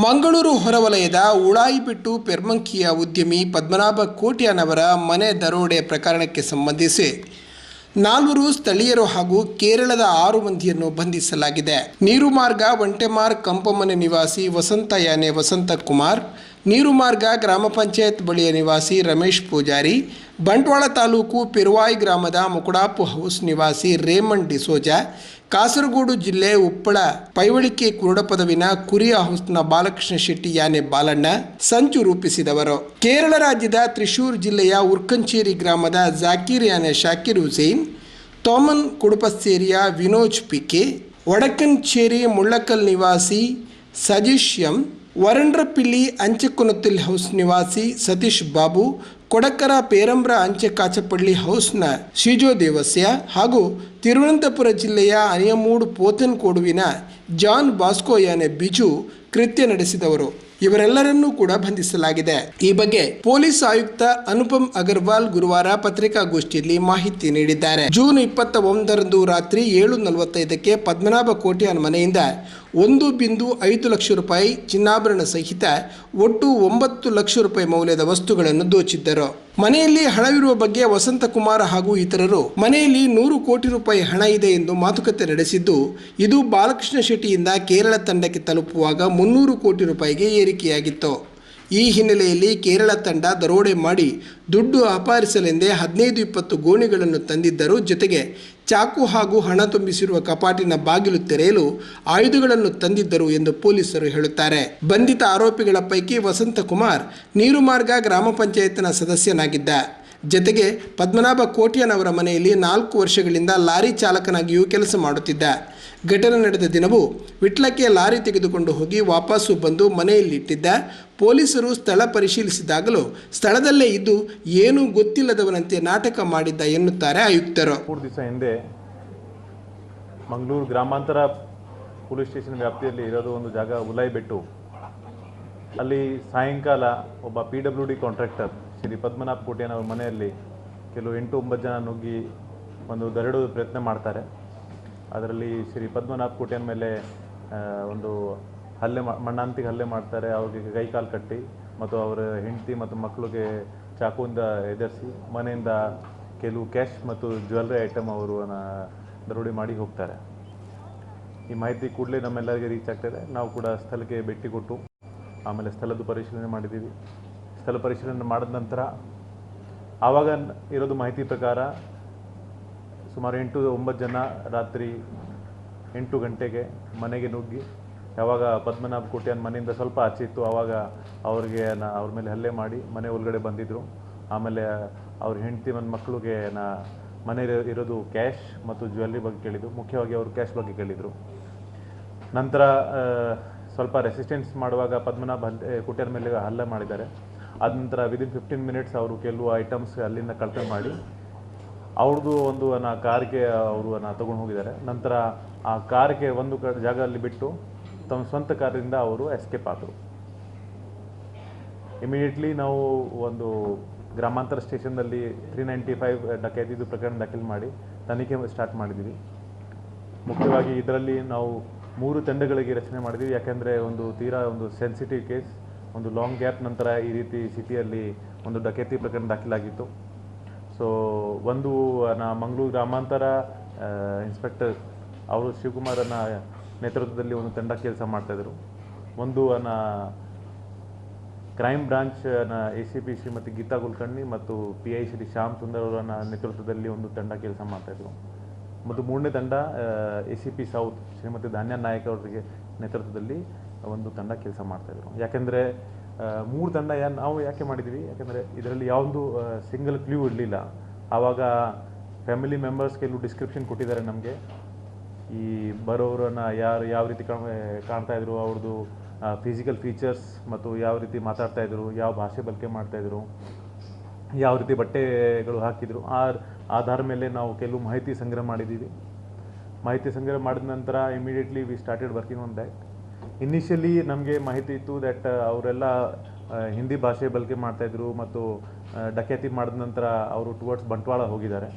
ಮಂಗಳೂರು ಹೊರವಲಯದ ಉಳಾಯಿಬಿಟ್ಟು ಪೆರ್ಮಂಕಿಯ ಉದ್ಯಮಿ ಪದ್ಮನಾಭ ಕೋಟ್ಯಾನವರ ಮನೆ ದರೋಡೆ ಪ್ರಕರಣಕ್ಕೆ ಸಂಬಂಧಿಸಿ ನಾಲ್ವರು ಸ್ಥಳೀಯರು ಹಾಗೂ ಕೇರಳದ ಆರು ಮಂದಿಯನ್ನು ಬಂಧಿಸಲಾಗಿದೆ. ನೀರುಮಾರ್ಗ ಒಂಟೆಮಾರ್ ಕಂಪಮನೆ ನಿವಾಸಿ ವಸಂತ ಯಾನೆ ವಸಂತ ಕುಮಾರ್ ನೀರುಮಾರ್ಗ ಗ್ರಾಮ ಪಂಚಾಯತ್ ಬಳಿಯ ನಿವಾಸಿ ರಮೇಶ್ ಪೂಜಾರಿ, ಬಂಟ್ವಾಳ ತಾಲೂಕು ಪಿರುವಾಯಿ ಗ್ರಾಮದ ಮುಕುಡಾಪು ಹೌಸ್ ನಿವಾಸಿ ರೇಮಂಡ್ ಡಿಸೋಜಾ ಕಾಸರಗೋಡು ಜಿಲ್ಲೆ ಉಪ್ಪಳ ಪೈವಳಿಕೆ ಕುರುಡ ಪದವಿನ ಕುರಿಯ ಹೌಸ್ನ ಬಾಲಕೃಷ್ಣ ಶೆಟ್ಟಿ ಯಾನೆ ಬಾಲಣ್ಣ ಸಂಚು ರೂಪಿಸಿದವರು. ಕೇರಳ ರಾಜ್ಯದ ತ್ರಿಶೂರ್ ಜಿಲ್ಲೆಯ ಉರ್ಕಂಚೇರಿ ಗ್ರಾಮದ ಜಾಕೀರ್ ಯಾನೆ ಶಾಕಿರ್ ಹುಸೇನ್, ತೋಮನ್ ಕುಡುಪಸ್ಸೇರಿಯ ವಿನೋಜ್ ಪಿಕೆ, ವಡಕಂಚೇರಿ ಮುಳ್ಳಕಲ್ ನಿವಾಸಿ ಸಜೀಶ್ ಎಂ ವರಂಡ್ರಪಿಲ್ಲಿ ಅಂಚೆಕೊನತಿಲ್ ಹೌಸ್ ನಿವಾಸಿ ಸತೀಶ್ ಬಾಬು ಕೊಡಕರ ಪೇರಂಬ್ರ ಅಂಚೆ ಕಾಚಪಳ್ಳಿ ಹೌಸ್ನ ಶಿಜೋ ದೇವಸ್ಯ ಹಾಗೂ ತಿರುವನಂತಪುರ ಜಿಲ್ಲೆಯ ಅನಿಯಮೂಡು ಪೋತನ್ಕೋಡುವಿನ ಜಾನ್ ಬಾಸ್ಕೋಯಾನೆ ಬಿಜು ಕೃತ್ಯ ನಡೆಸಿದವರು. ಇವರೆಲ್ಲರನ್ನೂ ಕೂಡ ಬಂಧಿಸಲಾಗಿದೆ. ಈ ಬಗ್ಗೆ ಪೊಲೀಸ್ ಆಯುಕ್ತ ಅನುಪಮ್ ಅಗರ್ವಾಲ್ ಗುರುವಾರ ಪತ್ರಿಕಾಗೋಷ್ಠಿಯಲ್ಲಿ ಮಾಹಿತಿ ನೀಡಿದ್ದಾರೆ. ಜೂನ್ ಇಪ್ಪತ್ತ ಒಂದರಂದು ರಾತ್ರಿ ಏಳು ನಲವತ್ತೈದಕ್ಕೆ ಪದ್ಮನಾಭ ಕೋಟ್ಯಾನ್ ಮನೆಯಿಂದ ಒಂದು ಬಿಂದು ಐದು ಲಕ್ಷ ರೂಪಾಯಿ ಚಿನ್ನಾಭರಣ ಸಹಿತ ಒಟ್ಟು ಒಂಬತ್ತು ಲಕ್ಷ ರೂಪಾಯಿ ಮೌಲ್ಯದ ವಸ್ತುಗಳನ್ನು ದೋಚಿದ್ದರು. ಮನೆಯಲ್ಲಿ ಹಣವಿರುವ ಬಗ್ಗೆ ವಸಂತಕುಮಾರ್ ಹಾಗೂ ಇತರರು ಮನೆಯಲ್ಲಿ ನೂರು ಕೋಟಿ ರೂಪಾಯಿ ಹಣ ಇದೆ ಎಂದು ಮಾತುಕತೆ ನಡೆಸಿದ್ದು, ಇದು ಬಾಲಕೃಷ್ಣ ಶೆಟ್ಟಿಯಿಂದ ಕೇರಳ ತಂಡಕ್ಕೆ ತಲುಪುವಾಗ ಮುನ್ನೂರು ಕೋಟಿ ರೂಪಾಯಿಗೆ ಏರಿಕೆಯಾಗಿತ್ತು. ಈ ಹಿನ್ನೆಲೆಯಲ್ಲಿ ಕೇರಳ ತಂಡ ದರೋಡೆ ಮಾಡಿ ದುಡ್ಡು ಅಪಹರಿಸಲೆಂದೇ ಹದಿನೈದು ಇಪ್ಪತ್ತು ಗೋಣಿಗಳನ್ನು ತಂದಿದ್ದರು. ಜೊತೆಗೆ ಚಾಕು ಹಾಗೂ ಹಣ ತುಂಬಿಸಿರುವ ಕಪಾಟಿನ ಬಾಗಿಲು ತೆರೆಯಲು ಆಯುಧಗಳನ್ನು ತಂದಿದ್ದರು ಎಂದು ಪೊಲೀಸರು ಹೇಳುತ್ತಾರೆ. ಬಂಧಿತ ಆರೋಪಿಗಳ ಪೈಕಿ ವಸಂತಕುಮಾರ್ ನೀರುಮಾರ್ಗ ಗ್ರಾಮ ಪಂಚಾಯತ್ನ ಸದಸ್ಯನಾಗಿದ್ದ. ಜತೆಗೆ ಪದ್ಮನಾಭ ಕೋಟ್ಯನವರ ಮನೆಯಲ್ಲಿ ನಾಲ್ಕು ವರ್ಷಗಳಿಂದ ಲಾರಿ ಚಾಲಕನಾಗಿಯೂ ಕೆಲಸ ಮಾಡುತ್ತಿದ್ದ. ಘಟನೆ ನಡೆದ ದಿನವೂ ವಿಟ್ಲಕ್ಕೆ ಲಾರಿ ತೆಗೆದುಕೊಂಡು ಹೋಗಿ ವಾಪಸ್ಸು ಬಂದು ಮನೆಯಲ್ಲಿಟ್ಟಿದ್ದ ಪೊಲೀಸರು ಸ್ಥಳ ಪರಿಶೀಲಿಸಿದಾಗಲೂ ಸ್ಥಳದಲ್ಲೇ ಇದ್ದು ಏನೂ ಗೊತ್ತಿಲ್ಲದವನಂತೆ ನಾಟಕ ಮಾಡಿದ್ದ ಎನ್ನುತ್ತಾರೆ ಆಯುಕ್ತರು. ಮೂರು ದಿವಸ ಹಿಂದೆ ಮಂಗಳೂರು ಗ್ರಾಮಾಂತರ ಪೊಲೀಸ್ ಸ್ಟೇಷನ್ ವ್ಯಾಪ್ತಿಯಲ್ಲಿ ಇರೋದು ಒಂದು ಜಾಗ ಉಲಾಯಿಬೆಟ್ಟು ಅಲ್ಲಿ ಸಾಯಂಕಾಲ ಒಬ್ಬ P W D contractor Shri Padmanabha ಕೋಟೆಯನವರ ಮನೆಯಲ್ಲಿ ಕೆಲವು ಎಂಟು ಒಂಬತ್ತು ಜನ ನುಗ್ಗಿ ಒಂದು ದರಡೋದು ಪ್ರಯತ್ನ ಮಾಡ್ತಾರೆ. ಅದರಲ್ಲಿ ಶ್ರೀ ಪದ್ಮನಾಭ ಕೋಟೆಯ ಮೇಲೆ ಒಂದು ಹಲ್ಲೆ ಮಣ್ಣಾಂತಿಗೆ ಹಲ್ಲೆ ಮಾಡ್ತಾರೆ. ಅವ್ರಿಗೆ ಕೈ ಕಾಲು ಕಟ್ಟಿ ಮತ್ತು ಅವರ ಹೆಂಡತಿ ಮತ್ತು ಮಕ್ಕಳಿಗೆ ಚಾಕುವಿಂದ ಎದುರಿಸಿ ಮನೆಯಿಂದ ಕೆಲವು ಕ್ಯಾಶ್ ಮತ್ತು ಜ್ಯುವೆಲ್ರಿ ಐಟಮ್ ಅವರು ದರೋಡೆ ಮಾಡಿ ಹೋಗ್ತಾರೆ. ಈ ಮಾಹಿತಿ ಕೂಡಲೇ ನಮ್ಮೆಲ್ಲರಿಗೆ ರೀಚ್ ಆಗ್ತದೆ ನಾವು ಕೂಡ ಸ್ಥಳಕ್ಕೆ ಭೇಟಿ ಕೊಟ್ಟು ಆಮೇಲೆ ಸ್ಥಳದ ಪರಿಶೀಲನೆ ಮಾಡಿದ್ದೀವಿ. ಸ್ಥಳ ಪರಿಶೀಲನೆ ಮಾಡಿದ ನಂತರ ಆವಾಗ ಇರೋದು ಮಾಹಿತಿ ಪ್ರಕಾರ ಸುಮಾರು ಎಂಟು ಒಂಬತ್ತು ಜನ ರಾತ್ರಿ ಎಂಟು ಗಂಟೆಗೆ ಮನೆಗೆ ನುಗ್ಗಿ, ಯಾವಾಗ ಪದ್ಮನಾಭ ಕೋಟ್ಯಾನ್ ಮನೆಯಿಂದ ಸ್ವಲ್ಪ ಆಚೆ ಇತ್ತು ಆವಾಗ ಅವ್ರಿಗೆ ನಾ ಅವ್ರ ಮೇಲೆ ಹಲ್ಲೆ ಮಾಡಿ ಮನೆ ಒಳಗಡೆ ಬಂದಿದ್ದರು ಆಮೇಲೆ ಅವ್ರ ಹೆಂಡತಿ ಮತ್ತು ಮಕ್ಕಳಿಗೆ ನಾ ಮನೆ ಇರೋದು ಕ್ಯಾಶ್ ಮತ್ತು ಜ್ಯುವೆಲ್ಲರಿ ಬಗ್ಗೆ ಕೇಳಿದರು. ಮುಖ್ಯವಾಗಿ ಅವರು ಕ್ಯಾಶ್ ಬಗ್ಗೆ ಕೇಳಿದರು. ನಂತರ ಸ್ವಲ್ಪ ರೆಸಿಸ್ಟೆನ್ಸ್ ಮಾಡುವಾಗ ಪದ್ಮನಾಭ ಹಲ್ಲೆ ಕುಟ್ಯರ ಮೇಲೆ ಹಲ್ಲೆ ಮಾಡಿದ್ದಾರೆ. ಅದ ನಂತರ ವಿದಿನ್ ಫಿಫ್ಟೀನ್ ಮಿನಿಟ್ಸ್ ಅವರು ಕೆಲವು ಐಟಮ್ಸ್ ಅಲ್ಲಿಂದ ಕಳಪೆ ಮಾಡಿ ಅವ್ರದ್ದು ಒಂದು ನಾ ಕಾರಿಗೆ ಅವರು ನಾ ತಗೊಂಡು ಹೋಗಿದ್ದಾರೆ. ನಂತರ ಆ ಕಾರಿಗೆ ಒಂದು ಕಡೆ ಜಾಗದಲ್ಲಿ ಬಿಟ್ಟು ತಮ್ಮ ಸ್ವಂತ ಕಾರಿಂದ ಅವರು ಎಸ್ಕೇಪ್ ಆದರು. ಇಮಿಡಿಯೇಟ್ಲಿ ನಾವು ಒಂದು ಗ್ರಾಮಾಂತರ ಸ್ಟೇಷನ್ನಲ್ಲಿ ತ್ರೀ ನೈಂಟಿ ಫೈವ್ ಡಕೈತಿದು ಪ್ರಕರಣ ದಾಖಲು ಮಾಡಿ ತನಿಖೆ ಸ್ಟಾರ್ಟ್ ಮಾಡಿದ್ದೀವಿ. ಮುಖ್ಯವಾಗಿ ಇದರಲ್ಲಿ ನಾವು ಮೂರು ತಂಡಗಳಿಗೆ ರಚನೆ ಮಾಡಿದ್ದೀವಿ. ಯಾಕೆಂದರೆ ಒಂದು ತೀರಾ ಒಂದು ಸೆನ್ಸಿಟಿವ್ ಕೇಸ್ ಒಂದು ಲಾಂಗ್ ಗ್ಯಾಪ್ ನಂತರ ಈ ರೀತಿ ಸಿಟಿಯಲ್ಲಿ ಒಂದು ಡಕೈತಿ ಪ್ರಕರಣ ದಾಖಲಾಗಿತ್ತು. ಸೊ ಒಂದು, ನಾ ಮಂಗಳೂರು ಗ್ರಾಮಾಂತರ ಇನ್ಸ್ಪೆಕ್ಟರ್ ಅವರು ಶಿವಕುಮಾರನ ನೇತೃತ್ವದಲ್ಲಿ ಒಂದು ತಂಡ ಕೆಲಸ ಮಾಡ್ತಾಯಿದ್ರು ಒಂದು ಅನ್ನ crime branch A C P Shrimati Geetha Kulkarni ಮತ್ತು ಪಿ ಐ ಶ್ರೀ ಶ್ಯಾಮ್ ಸುಂದರ್ ಅವರ ನೇತೃತ್ವದಲ್ಲಿ ಒಂದು ತಂಡ ಕೆಲಸ ಮಾಡ್ತಾಯಿದ್ರು ಮತ್ತು ಮೂರನೇ ತಂಡ A C P south Shrimati Dhanya Nayak ಅವರಿಗೆ ನೇತೃತ್ವದಲ್ಲಿ ಒಂದು ತಂಡ ಕೆಲಸ ಮಾಡ್ತಾಯಿದ್ರು ಯಾಕೆಂದರೆ ಮೂರು ತಂಡ ಯಾ ನಾವು ಯಾಕೆ ಮಾಡಿದ್ವಿ? ಯಾಕೆಂದರೆ ಇದರಲ್ಲಿ ಯಾವೊಂದು ಸಿಂಗಲ್ ಕ್ಲೂ ಇರಲಿಲ್ಲ. ಆವಾಗ ಫ್ಯಾಮಿಲಿ ಮೆಂಬರ್ಸ್ ಕೆಲವು ಡಿಸ್ಕ್ರಿಪ್ಷನ್ ಕೊಟ್ಟಿದ್ದಾರೆ ನಮಗೆ. ಈ ಬರೋರನ್ನು ಯಾರು, ಯಾವ ರೀತಿ ಕಾಣ್ ಕಾಣ್ತಾ ಇದ್ರು ಅವ್ರದ್ದು ಫಿಸಿಕಲ್ ಫೀಚರ್ಸ್ ಮತ್ತು ಯಾವ ರೀತಿ ಮಾತಾಡ್ತಾ ಇದ್ರು, ಯಾವ ಭಾಷೆ ಬಳಕೆ ಮಾಡ್ತಾ ಇದ್ರು, ಯಾವ ರೀತಿ ಬಟ್ಟೆಗಳು ಹಾಕಿದ್ರು, ಆ ಆಧಾರ ಮೇಲೆ ನಾವು ಕೆಲವು ಮಾಹಿತಿ ಸಂಗ್ರಹ ಮಾಡಿದ್ದೀವಿ. ಮಾಹಿತಿ ಸಂಗ್ರಹ ಮಾಡಿದ ನಂತರ immediately we started working on that initially ನಮಗೆ ಮಾಹಿತಿ ಇತ್ತು ದಟ್ ಅವರೆಲ್ಲ ಹಿಂದಿ ಭಾಷೆ ಬಳಕೆ ಮಾಡ್ತಾಯಿದ್ರು ಮತ್ತು ಡಕೇತಿ ಮಾಡಿದ ನಂತರ ಅವರು ಟುವರ್ಡ್ಸ್ ಬಂಟ್ವಾಳ ಹೋಗಿದ್ದಾರೆ.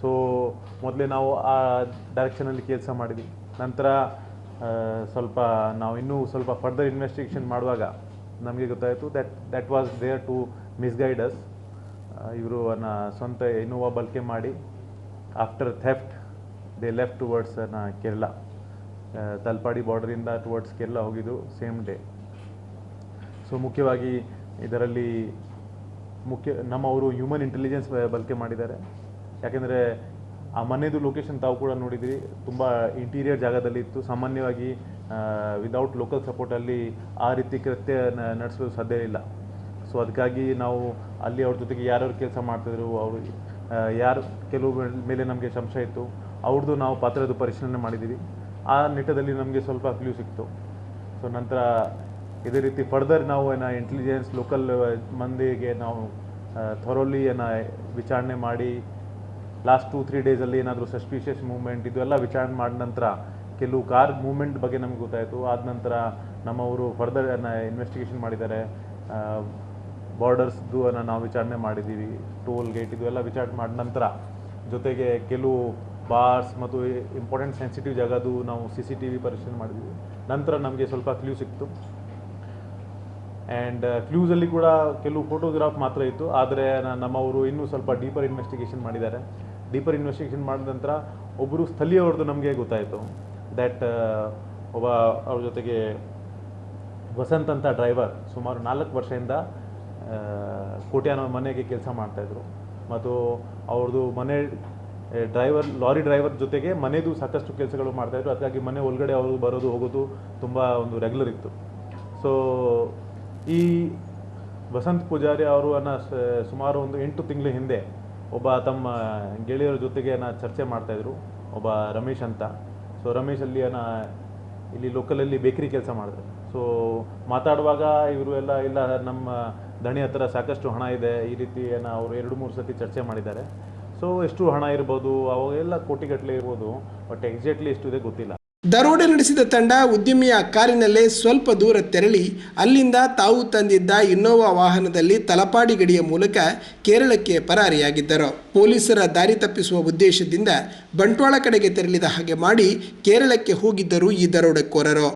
ಸೊ ಮೊದಲೇ ನಾವು ಆ ಡೈರೆಕ್ಷನಲ್ಲಿ ಕೆಲಸ ಮಾಡಿದ್ವಿ. ನಂತರ ಸ್ವಲ್ಪ ನಾವು ಇನ್ನೂ ಸ್ವಲ್ಪ ಫರ್ದರ್ ಇನ್ವೆಸ್ಟಿಗೇಷನ್ ಮಾಡುವಾಗ ನಮಗೆ ಗೊತ್ತಾಯಿತು that that was there to misguide us ಇವರು ಅನ್ನ ಸ್ವಂತ ಇನೋವಾ ಬಳಕೆ ಮಾಡಿ ಆಫ್ಟರ್ ಥೆಫ್ಟ್ ದೇ ಲೆಫ್ಟ್ ಟುವರ್ಡ್ಸ್ನ ಕೇರಳ. ತಲ್ಪಾಡಿ ಬಾರ್ಡರಿಂದ ಟುವರ್ಡ್ಸ್ ಕೆಲ್ಲ ಹೋಗಿದ್ದು ಸೇಮ್ ಡೇ ಸೊ ಮುಖ್ಯವಾಗಿ ಇದರಲ್ಲಿ ಮುಖ್ಯ ನಮ್ಮವರು ಹ್ಯೂಮನ್ ಇಂಟೆಲಿಜೆನ್ಸ್ ಬಳಕೆ ಮಾಡಿದ್ದಾರೆ. ಯಾಕೆಂದರೆ ಆ ಮನೆಯದು ಲೊಕೇಶನ್ ತಾವು ಕೂಡ ನೋಡಿದ್ರಿ, ತುಂಬ ಇಂಟೀರಿಯರ್ ಜಾಗದಲ್ಲಿ ಇತ್ತು. ಸಾಮಾನ್ಯವಾಗಿ ವಿದೌಟ್ ಲೋಕಲ್ ಸಪೋರ್ಟಲ್ಲಿ ಆ ರೀತಿ ಕೃತ್ಯ ನಡೆಸಲು ಸಾಧ್ಯ ಇಲ್ಲ. ಸೊ ಅದಕ್ಕಾಗಿ ನಾವು ಅಲ್ಲಿ ಅವ್ರ ಜೊತೆಗೆ ಯಾರ್ಯಾರು ಕೆಲಸ ಮಾಡ್ತಿದ್ರು, ಅವರು ಯಾರು, ಕೆಲವು ಮೇಲೆ ನಮಗೆ ಸಂಶಯ ಇತ್ತು. ಅವ್ರದ್ದು ನಾವು ಪಾತ್ರದ ಪರಿಶೀಲನೆ ಮಾಡಿದ್ದೀವಿ. ಆ ನಿಟ್ಟದಲ್ಲಿ ನಮಗೆ ಸ್ವಲ್ಪ ಕ್ಲೂ ಸಿಕ್ತು. ಸೊ ನಂತರ ಇದೇ ರೀತಿ ಫರ್ದರ್ ನಾವು ಏನ ಇಂಟೆಲಿಜೆನ್ಸ್ ಲೋಕಲ್ ಮಂದಿಗೆ ನಾವು ಥರೋಲಿ ಏನ ವಿಚಾರಣೆ ಮಾಡಿ ಲಾಸ್ಟ್ ಟೂ ತ್ರೀ ಡೇಸಲ್ಲಿ ಏನಾದರೂ ಸಸ್ಪಿಷಿಯಸ್ ಮೂವ್ಮೆಂಟ್ ಇದೆಲ್ಲ ವಿಚಾರಣೆ ಮಾಡಿದ ನಂತರ ಕೆಲವು ಕಾರ್ ಮೂವ್ಮೆಂಟ್ ಬಗ್ಗೆ ನಮ್ಗೆ ಗೊತ್ತಾಯಿತು. ಆದ ನಂತರ ನಮ್ಮವರು ಫರ್ದರ್ ಇನ್ವೆಸ್ಟಿಗೇಷನ್ ಮಾಡಿದ್ದಾರೆ. ಬಾರ್ಡರ್ಸ್ದು ನಾವು ವಿಚಾರಣೆ ಮಾಡಿದ್ದೀವಿ ಟೋಲ್ ಗೇಟ್ ಇದು ಎಲ್ಲ ವಿಚಾರಣೆ ಮಾಡಿದ ನಂತರ ಜೊತೆಗೆ ಕೆಲವು ಬಾರ್ಸ್ ಮತ್ತು ಇಂಪಾರ್ಟೆಂಟ್ ಸೆನ್ಸಿಟಿವ್ ಜಾಗದು ನಾವು ಸಿ ಸಿ ಟಿ ವಿ ಪರಿಶೀಲನೆ ಮಾಡಿದ್ವಿ. ನಂತರ ನಮಗೆ ಸ್ವಲ್ಪ ಕ್ಲೂ ಸಿಕ್ತು ಆ್ಯಂಡ್ ಕ್ಲೂಸಲ್ಲಿ ಕೂಡ ಕೆಲವು ಫೋಟೋಗ್ರಾಫ್ ಮಾತ್ರ ಇತ್ತು. ಆದರೆ ನಮ್ಮವರು ಇನ್ನೂ ಸ್ವಲ್ಪ ಡೀಪರ್ ಇನ್ವೆಸ್ಟಿಗೇಷನ್ ಮಾಡಿದ್ದಾರೆ. ಡೀಪರ್ ಇನ್ವೆಸ್ಟಿಗೇಷನ್ ಮಾಡಿದ ನಂತರ ಒಬ್ಬರು ಸ್ಥಳೀಯವ್ರದ್ದು ನಮಗೆ ಗೊತ್ತಾಯಿತು. ದ್ಯಾಟ್ ಒಬ್ಬ ಅವ್ರ ಜೊತೆಗೆ ವಸಂತ್ ಅಂತ ಡ್ರೈವರ್ ಸುಮಾರು ನಾಲ್ಕು ವರ್ಷದಿಂದ ಆ, ಕೋಟ್ಯಾನ ಮನೆಗೆ ಕೆಲಸ ಮಾಡ್ತಾಯಿದ್ರು ಮತ್ತು ಅವ್ರದ್ದು ಮನೆ ಡ್ರೈವರ್ ಲಾರಿ ಡ್ರೈವರ್ ಜೊತೆಗೆ ಮನೆದು ಸಾಕಷ್ಟು ಕೆಲಸಗಳು ಮಾಡ್ತಾಯಿದ್ರು ಅದಕ್ಕಾಗಿ ಮನೆ ಒಳಗಡೆ ಅವರು ಬರೋದು, ಹೋಗೋದು ತುಂಬ ಒಂದು ರೆಗ್ಯುಲರ್ ಇತ್ತು. ಸೊ ಈ ವಸಂತ್ ಪೂಜಾರಿ ಅವರು ಅನ್ನ ಸುಮಾರು ಒಂದು ಎಂಟು ತಿಂಗಳ ಹಿಂದೆ ಒಬ್ಬ ತಮ್ಮ ಗೆಳೆಯರ ಜೊತೆಗೆ ನಾ ಚರ್ಚೆ ಮಾಡ್ತಾಯಿದ್ರು ಒಬ್ಬ ರಮೇಶ್ ಅಂತ. ಸೊ ರಮೇಶ್ ಅಲ್ಲಿ ಅನ್ನ ಇಲ್ಲಿ ಲೋಕಲಲ್ಲಿ ಬೇಕರಿ ಕೆಲಸ ಮಾಡಿದ್ರು ಸೊ ಮಾತಾಡುವಾಗ ಇವರು ಎಲ್ಲ, ಇಲ್ಲ ನಮ್ಮ ದಣಿ ಹತ್ರ ಸಾಕಷ್ಟು ಹಣ ಇದೆ, ಈ ರೀತಿ ಏನೋ ಅವರು ಎರಡು ಮೂರು ಸತಿ ಚರ್ಚೆ ಮಾಡಿದ್ದಾರೆ. ಸೊ ಎಷ್ಟು ಹಣ ಇರ್ಬೋದು ಅವಾಗೆಲ್ಲ ಕೋಟಿಗಟ್ಟಲೆ ಇರ್ಬೋದು ಬಟ್ ಎಕ್ಸಾಕ್ಟ್ಲಿ ಎಷ್ಟು ಇದೆ ಗೊತ್ತಿಲ್ಲ. ದರೋಡೆ ನಡೆಸಿದ ತಂಡ ಉದ್ಯಮಿಯ ಕಾರಿನಲ್ಲೇ ಸ್ವಲ್ಪ ದೂರ ತೆರಳಿ, ಅಲ್ಲಿಂದ ತಾವು ತಂದಿದ್ದ ಇನ್ನೋವಾ ವಾಹನದಲ್ಲಿ ತಲಪಾಡಿ ಗಡಿಯ ಮೂಲಕ ಕೇರಳಕ್ಕೆ ಪರಾರಿಯಾಗಿದ್ದರು. ಪೊಲೀಸರ ದಾರಿ ತಪ್ಪಿಸುವ ಉದ್ದೇಶದಿಂದ ಬಂಟ್ವಾಳ ಕಡೆಗೆ ತೆರಳಿದ ಹಾಗೆ ಮಾಡಿ ಕೇರಳಕ್ಕೆ ಹೋಗಿದ್ದರು ಈ ದರೋಡೆಕೋರರು.